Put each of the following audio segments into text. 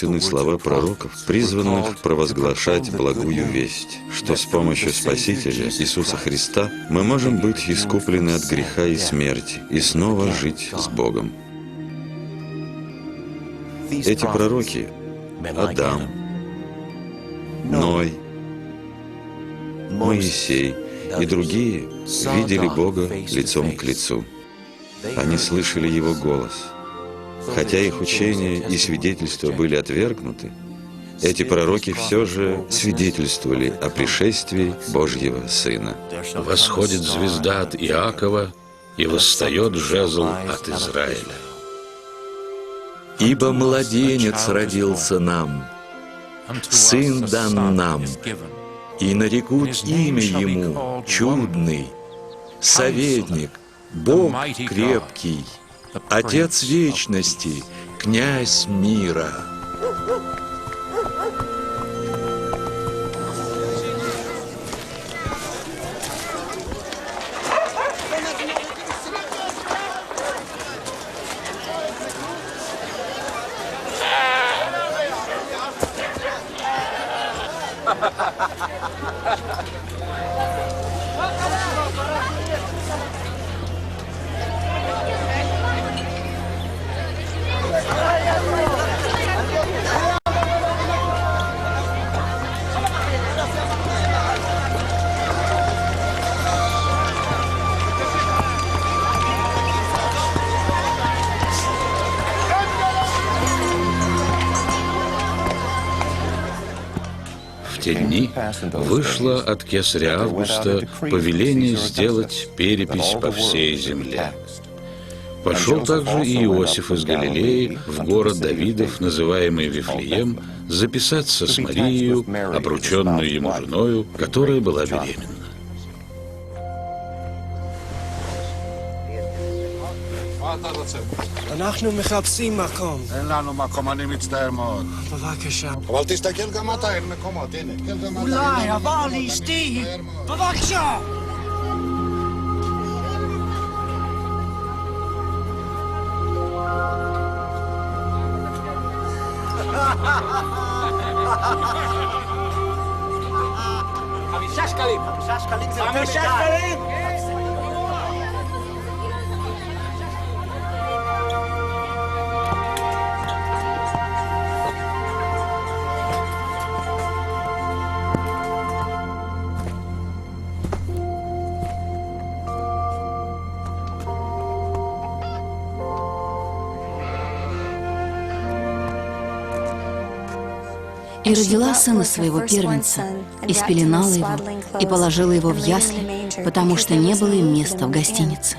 записаны слова пророков, призванных провозглашать благую весть, что с помощью Спасителя Иисуса Христа мы можем быть искуплены от греха и смерти и снова жить с Богом. Эти пророки – Адам, Ной, Моисей и другие видели Бога лицом к лицу. Они слышали Его голос. Хотя их учения и свидетельства были отвергнуты, эти пророки все же свидетельствовали о пришествии Божьего Сына. Восходит звезда от Иакова, и восстает жезл от Израиля. Ибо младенец родился нам, сын дан нам, и нарекут имя ему чудный, советник, Бог крепкий, Отец Вечности, Князь Мира. Ha ha ha ha ha! Вышло от кесаря Августа повеление сделать перепись по всей земле. Пошел также и Иосиф из Галилеи в город Давидов, называемый Вифлеем, записаться с Марией, обрученную ему женою, которая была беременна. מה אתה רוצה? אנחנו מחפשים מקום. אין לנו מקום, אני מצטער מאוד. בבקשה. אבל תסתכל גם אתה, אין מקומות, הנה. אולי, אבל לאשתי. בבקשה. חמישה שקלים. חמישה שקלים זה יותר מדי. И родила сына своего первенца, и спеленала его, и положила его в ясли, потому что не было им места в гостинице.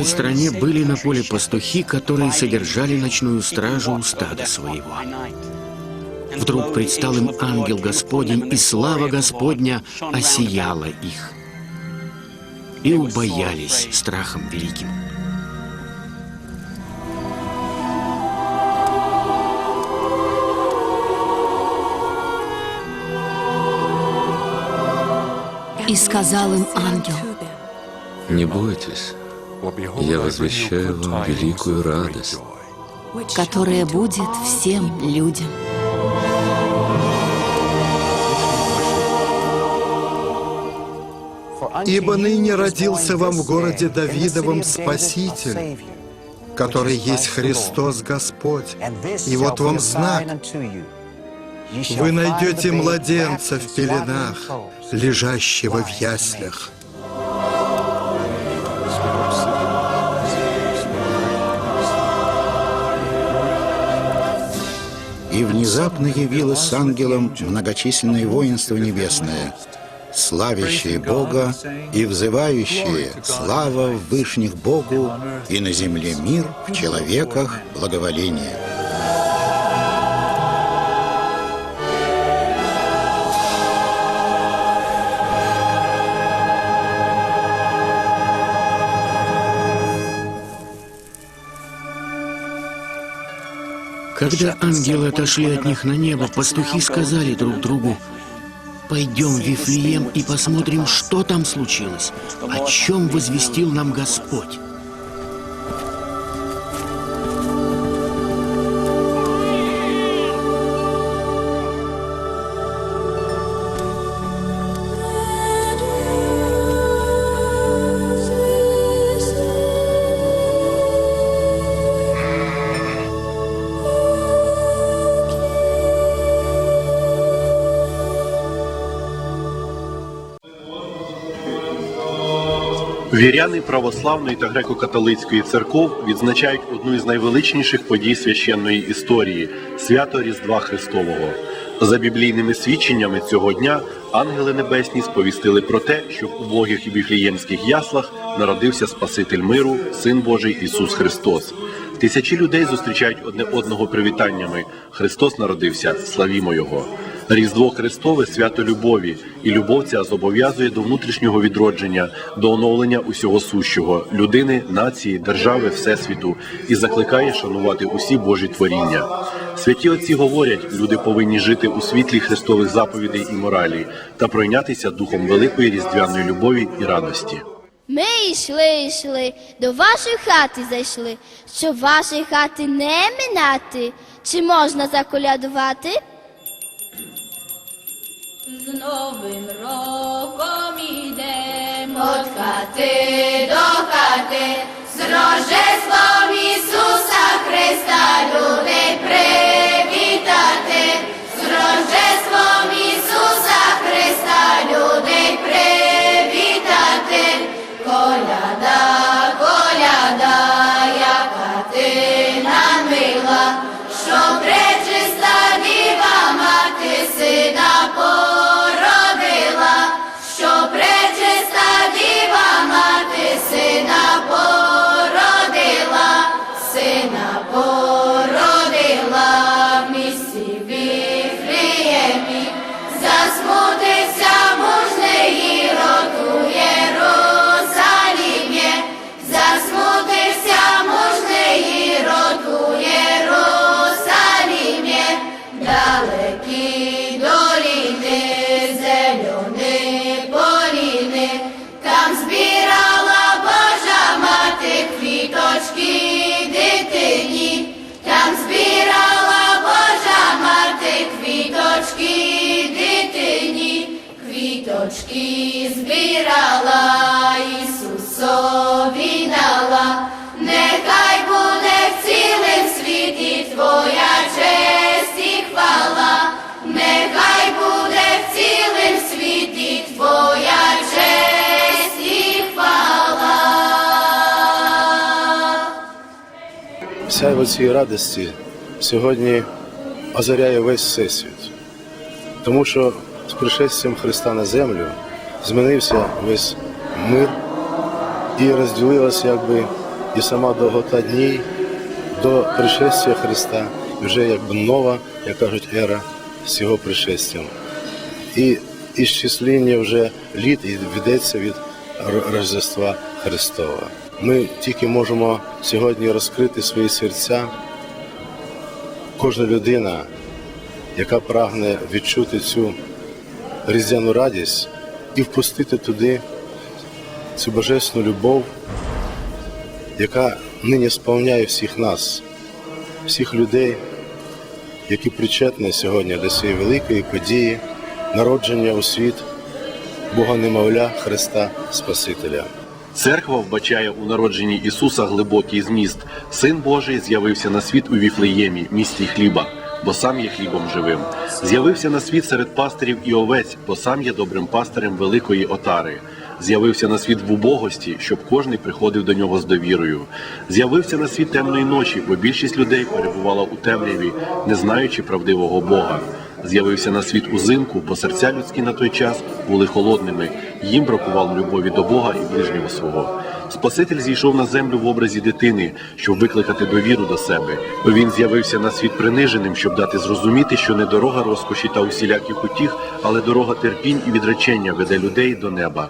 Той стране были на поле пастухи, которые содержали ночную стражу у стада своего. Вдруг предстал им ангел Господень, и слава Господня осияла их. И убоялись страхом великим. И сказал им ангел, Не бойтесь, я возвещаю вам великую радость. которая будет всем людям. Ибо ныне родился вам в городе Давидовом Спаситель, который есть Христос Господь. И вот вам знак. Вы найдете младенца в пеленах, лежащего в яслях. И внезапно явилось ангелом многочисленное воинство небесное, славящее Бога и взывающее слава в вышних Богу и на земле мир в человеках благоволение. Когда ангелы отошли от них на небо, пастухи сказали друг другу, «Пойдем в Вифлеем и посмотрим, что там случилось, о чем возвестил нам Господь». Віряни православної та греко-католицької церков відзначають одну із найвеличніших подій священної історії свято Різдва Христового. За біблійними свідченнями цього дня ангели небесні сповістили про те, що в убогих і віфліємських яслах народився Спаситель миру, Син Божий Ісус Христос. Тисячі людей зустрічають одне одного привітаннями. Христос народився, славімо Його. Різдво Христове свято любові, і любов ця зобов'язує до внутрішнього відродження, до оновлення усього сущого, людини, нації, держави, всесвіту і закликає шанувати усі Божі творіння. Святі отці говорять, люди повинні жити у світлі Христових заповідей і моралі та пройнятися духом великої різдвяної любові і радості. Ми йшли, йшли, до вашої хати зайшли, щоб вашої хати не минати. Чи можна заколядувати? З новим роком ідемо. От хати до хати, з Рождеством Ісуса квіточки дитині, там збирала Божа мати квіточки дитині, квіточки збирала Ісусові Сяйво цієї радості сьогодні озаряє весь всесвіт, тому що з пришестям Христа на землю змінився весь мир і розділилася якби і сама довгота днів до пришестя Христа, вже якби нова, як кажуть, ера з його пришестям. І ісчислення вже літ і ведеться від Рождества Христова. Ми тільки можемо сьогодні розкрити свої серця. Кожна людина, яка прагне відчути цю різдвяну радість і впустити туди цю божественну любов, яка нині сповняє всіх нас, всіх людей, які причетні сьогодні до цієї великої події, народження у світ Бога немовля Христа Спасителя. Церква вбачає у народженні Ісуса глибокий зміст. Син Божий з'явився на світ у Віфлеємі, місті хліба, бо сам є хлібом живим. З'явився на світ серед пастирів і овець, бо сам є добрим пастирем великої отари. З'явився на світ в убогості, щоб кожний приходив до нього з довірою. З'явився на світ темної ночі, бо більшість людей перебувала у темряві, не знаючи правдивого Бога. З'явився на світ узимку, бо серця людські на той час були холодними. Їм бракувало любові до Бога і ближнього свого. Спаситель зійшов на землю в образі дитини, щоб викликати довіру до себе. Він з'явився на світ приниженим, щоб дати зрозуміти, що не дорога розкоші та усіляких утіх, але дорога терпінь і відречення веде людей до неба.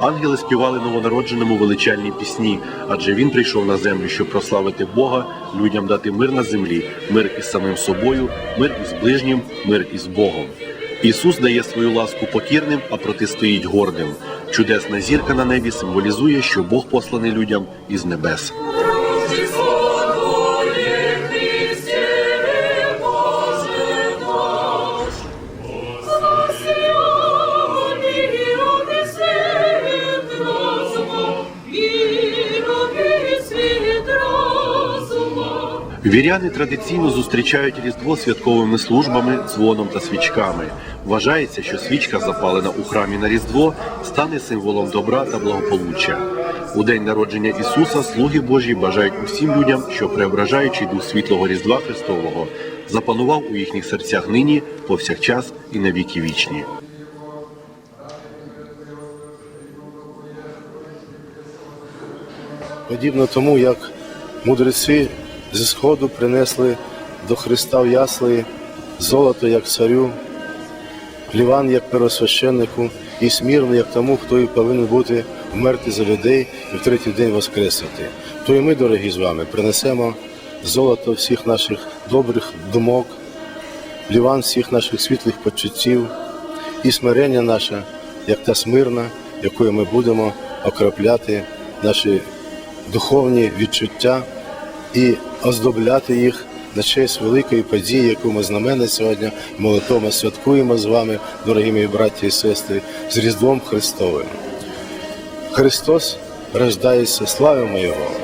Ангели співали новонародженому величальні пісні, адже він прийшов на землю, щоб прославити Бога, людям дати мир на землі, мир із самим собою, мир із ближнім, мир із Богом. Ісус дає свою ласку покірним, а протистоїть гордим. Чудесна зірка на небі символізує, що Бог посланий людям із небес. Віряни традиційно зустрічають Різдво святковими службами, дзвоном та свічками. Вважається, що свічка, запалена у храмі на Різдво, стане символом добра та благополуччя. У день народження Ісуса слуги Божі бажають усім людям, що преображаючий дух світлого Різдва Христового запанував у їхніх серцях нині, повсякчас і на віки вічні. Подібно тому, як мудреці зі сходу принесли до Христа в ясли золото як царю, Ліван як первосвященнику, і смірно, як тому, хто і повинен бути вмерти за людей і в третій день воскреснути. То і ми, дорогі з вами, принесемо золото всіх наших добрих думок, ліван всіх наших світлих почуттів і смирення наше, як та смирна, якою ми будемо окропляти наші духовні відчуття і оздобляти їх на честь великої події, яку ми знаменно сьогодні молитомо святкуємо з вами, дорогі мої браті і сестри, з Різдвом Христовим. Христос рождається, славимо Його!